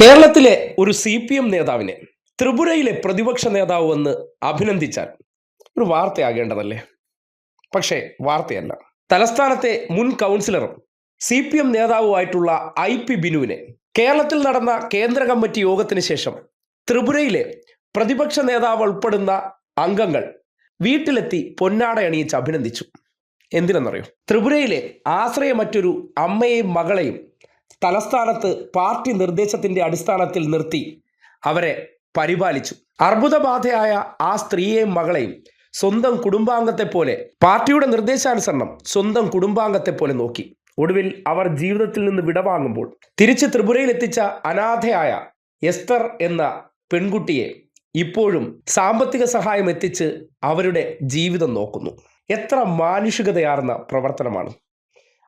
കേരളത്തിലെ ഒരു C P M നേതാവിനെ ത്രിപുരയിലെ പ്രതിപക്ഷ നേതാവ് വന്ന് അഭിനന്ദിച്ചാൽ ഒരു വാർത്തയാകേണ്ടതല്ലേ? പക്ഷേ വാർത്തയല്ല. തലസ്ഥാനത്തെ മുൻ കൗൺസിലറും സി പി എം നേതാവുമായിട്ടുള്ള ഐ പി ബിനുവിനെ കേരളത്തിൽ നടന്ന കേന്ദ്ര കമ്മിറ്റി യോഗത്തിന് ശേഷം ത്രിപുരയിലെ പ്രതിപക്ഷ നേതാവ് ഉൾപ്പെടുന്ന അംഗങ്ങൾ വീട്ടിലെത്തി പൊന്നാടയണിയിച്ച് അഭിനന്ദിച്ചു. എന്തിനെന്നറിയോ? ത്രിപുരയിലെ ആശ്രയ മറ്റൊരു അമ്മയെയും മകളെയും തലസ്ഥാനത്ത് പാർട്ടി നിർദ്ദേശത്തിന്റെ അടിസ്ഥാനത്തിൽ നിർത്തി. അവരെ പരിപാലിച്ചു. അർബുദബാധയായ ആ സ്ത്രീയെയും മകളെയും സ്വന്തം കുടുംബാംഗത്തെ പോലെ പാർട്ടിയുടെ നിർദ്ദേശാനുസരണം സ്വന്തം കുടുംബാംഗത്തെ പോലെ നോക്കി. ഒടുവിൽ അവർ ജീവിതത്തിൽ നിന്ന് വിടവാങ്ങുമ്പോൾ തിരിച്ച് ത്രിപുരയിൽ എത്തിച്ച അനാഥയായ എസ്തർ എന്ന പെൺകുട്ടിയെ ഇപ്പോഴും സാമ്പത്തിക സഹായം എത്തിച്ച് അവരുടെ ജീവിതം നോക്കുന്നു. എത്ര മാനുഷികതയാർന്ന പ്രവർത്തനമാണ്.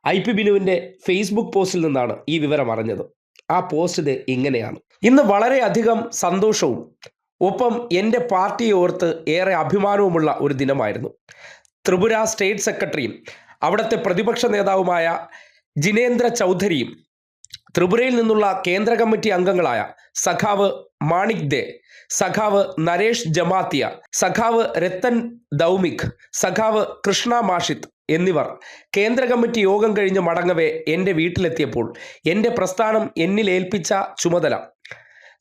ഐ പി ബിനുവിന്റെ ഫേസ്ബുക്ക് പോസ്റ്റിൽ നിന്നാണ് ഈ വിവരം അറിഞ്ഞത്. ആ പോസ്റ്റ് ഇത് ഇങ്ങനെയാണ്. ഇന്ന് വളരെയധികം സന്തോഷവും ഒപ്പം എന്റെ പാർട്ടിയെ ഓർത്ത് ഏറെ അഭിമാനവുമുള്ള ഒരു ദിനമായിരുന്നു. ത്രിപുര സ്റ്റേറ്റ് സെക്രട്ടറിയും അവിടുത്തെ പ്രതിപക്ഷ നേതാവുമായ ജിനേന്ദ്ര ചൗധരിയും ത്രിപുരയിൽ നിന്നുള്ള കേന്ദ്ര കമ്മിറ്റി അംഗങ്ങളായ സഖാവ് മാണിക് ദേ സഖാവ് നരേഷ് ജമാത്തിയ സഖാവ് രത്തൻ ദൗമിക് സഖാവ് കൃഷ്ണ മാഷിത് എന്നിവർ കേന്ദ്ര കമ്മിറ്റി യോഗം കഴിഞ്ഞ് മടങ്ങവേ എന്റെ വീട്ടിലെത്തിയപ്പോൾ എന്റെ പ്രസ്ഥാനം എന്നിൽ ഏൽപ്പിച്ച ചുമതല.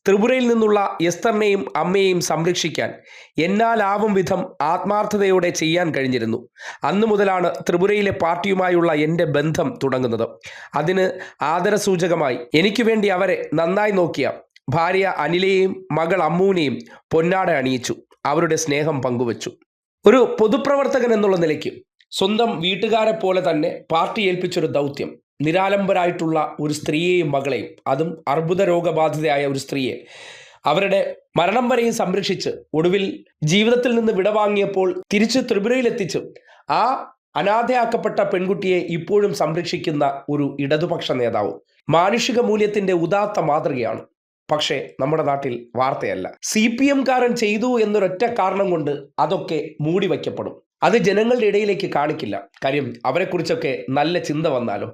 ത്രിപുരയിൽ നിന്നുള്ള എസ്തറിനെയും അമ്മയെയും സംരക്ഷിക്കാൻ എന്നാലാവും വിധം ആത്മാർത്ഥതയോടെ ചെയ്യാൻ കഴിഞ്ഞിരുന്നു. അന്നു മുതലാണ് ത്രിപുരയിലെ പാർട്ടിയുമായുള്ള എന്റെ ബന്ധം തുടങ്ങുന്നത്. അതിന് ആദരസൂചകമായി എനിക്ക് വേണ്ടി അവരെ നന്നായി നോക്കിയ ഭാര്യ അനിലയെയും മകൾ അമ്മൂനെയും പൊന്നാട അണിയിച്ചു. അവരുടെ സ്നേഹം പങ്കുവച്ചു. ഒരു പൊതുപ്രവർത്തകൻ എന്നുള്ള നിലയ്ക്ക് സ്വന്തം വീട്ടുകാരെ പോലെ തന്നെ പാർട്ടി ഏൽപ്പിച്ചൊരു ദൗത്യം. നിരാലംബരായിട്ടുള്ള ഒരു സ്ത്രീയെയും മകളെയും അതും അർബുദ രോഗബാധിതയായ ഒരു സ്ത്രീയെ അവരുടെ മരണം വരെയും സംരക്ഷിച്ച് ഒടുവിൽ ജീവിതത്തിൽ നിന്ന് വിടവാങ്ങിയപ്പോൾ തിരിച്ച് ത്രിപുരയിലെത്തിച്ച് ആ അനാഥയാക്കപ്പെട്ട പെൺകുട്ടിയെ ഇപ്പോഴും സംരക്ഷിക്കുന്ന ഒരു ഇടതുപക്ഷ നേതാവ്. മാനുഷിക മൂല്യത്തിന്റെ ഉദാത്ത മാതൃകയാണ്. പക്ഷേ നമ്മുടെ നാട്ടിൽ വാർത്തയല്ല. സി പി എംകാരൻ ചെയ്തു എന്നൊരൊറ്റ കാരണം കൊണ്ട് അതൊക്കെ മൂടി വയ്ക്കപ്പെടും. അത് ജനങ്ങളുടെ ഇടയിലേക്ക് കാണിക്കില്ല. കാര്യം അവരെക്കുറിച്ചൊക്കെ നല്ല ചിന്ത വന്നാലോ.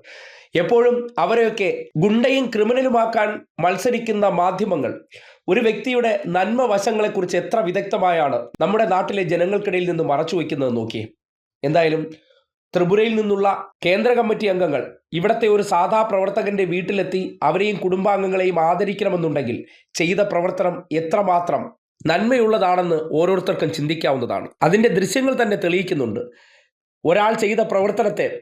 എപ്പോഴും അവരെയൊക്കെ ഗുണ്ടയും ക്രിമിനലുമാക്കാൻ മത്സരിക്കുന്ന മാധ്യമങ്ങൾ ഒരു വ്യക്തിയുടെ നന്മ വശങ്ങളെക്കുറിച്ച് എത്ര വിദഗ്ധമായാണ് നമ്മുടെ നാട്ടിലെ ജനങ്ങൾക്കിടയിൽ നിന്ന് മറച്ചു വയ്ക്കുന്നത് നോക്കിയേ എന്തായാലും ത്രിപുരയിൽ നിന്നുള്ള കേന്ദ്ര കമ്മിറ്റി അംഗങ്ങൾ ഇവിടത്തെ ഒരു സാധാ പ്രവർത്തകന്റെ വീട്ടിലെത്തി അവരെയും കുടുംബാംഗങ്ങളെയും ആദരിക്കണമെന്നുണ്ടെങ്കിൽ ചെയ്ത പ്രവർത്തനം എത്രമാത്രം നന്മയുള്ളതാണെന്ന് ഓരോരുത്തർക്കും ചിന്തിക്കാവുന്നതാണ്. അതിന്റെ ദൃശ്യങ്ങൾ തന്നെ തെളിയിക്കുന്നുണ്ട്. ഒരാൾ ചെയ്ത പ്രവർത്തനത്തെ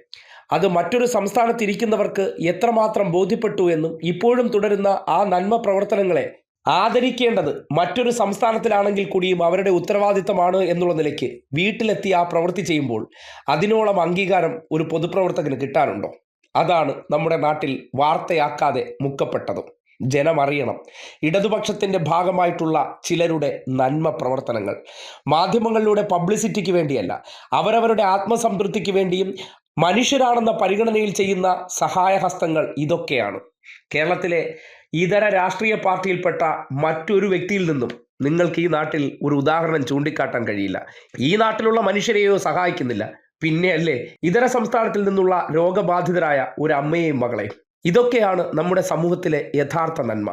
അത് മറ്റൊരു സംസ്ഥാനത്തിരിക്കുന്നവർക്ക് എത്രമാത്രം ബോധ്യപ്പെട്ടു എന്നും ഇപ്പോഴും തുടരുന്ന ആ നന്മ പ്രവർത്തനങ്ങളെ ആദരിക്കേണ്ടത് മറ്റൊരു സംസ്ഥാനത്തിലാണെങ്കിൽ കൂടിയും അവരുടെ ഉത്തരവാദിത്തമാണ് എന്നുള്ള നിലയ്ക്ക് വീട്ടിലെത്തി ആ പ്രവൃത്തി ചെയ്യുമ്പോൾ അതിനോളം അംഗീകാരം ഒരു പൊതുപ്രവർത്തകന് കിട്ടാനുണ്ടോ? അതാണ് നമ്മുടെ നാട്ടിൽ വാർത്തയാക്കാതെ മുക്കപ്പെട്ടതും. ജനമറിയണം. ഇടതുപക്ഷത്തിന്റെ ഭാഗമായിട്ടുള്ള ചിലരുടെ നന്മ പ്രവർത്തനങ്ങൾ. മാധ്യമങ്ങളിലൂടെ പബ്ലിസിറ്റിക്ക് വേണ്ടിയല്ല അവരവരുടെ ആത്മസംതൃപ്തിക്ക് വേണ്ടിയും മനുഷ്യരാണെന്ന പരിഗണനയിൽ ചെയ്യുന്ന സഹായഹസ്തങ്ങൾ ഇതൊക്കെയാണ്. കേരളത്തിലെ ഇതര രാഷ്ട്രീയ പാർട്ടിയിൽപ്പെട്ട മറ്റൊരു വ്യക്തിയിൽ നിന്നും നിങ്ങൾക്ക് ഈ നാട്ടിൽ ഒരു ഉദാഹരണം ചൂണ്ടിക്കാട്ടാൻ കഴിയില്ല. ഈ നാട്ടിലുള്ള മനുഷ്യരെയോ സഹായിക്കുന്നില്ല. പിന്നെയല്ലേ ഇതര സംസ്ഥാനത്തിൽ നിന്നുള്ള രോഗബാധിതരായ ഒരു അമ്മയെയും മകളെയും. ഇതൊക്കെയാണ് നമ്മുടെ സമൂഹത്തിലെ യഥാർത്ഥ നന്മ.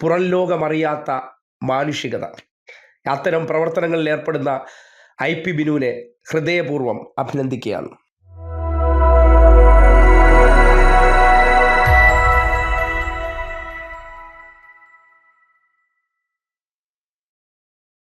പുറം ലോകമറിയാത്ത മാനുഷികത. അത്തരം പ്രവർത്തനങ്ങളിൽ ഏർപ്പെടുന്ന ഐ പി ബിനുവിനെ ഹൃദയപൂർവം അഭിനന്ദിക്കുകയാണ്.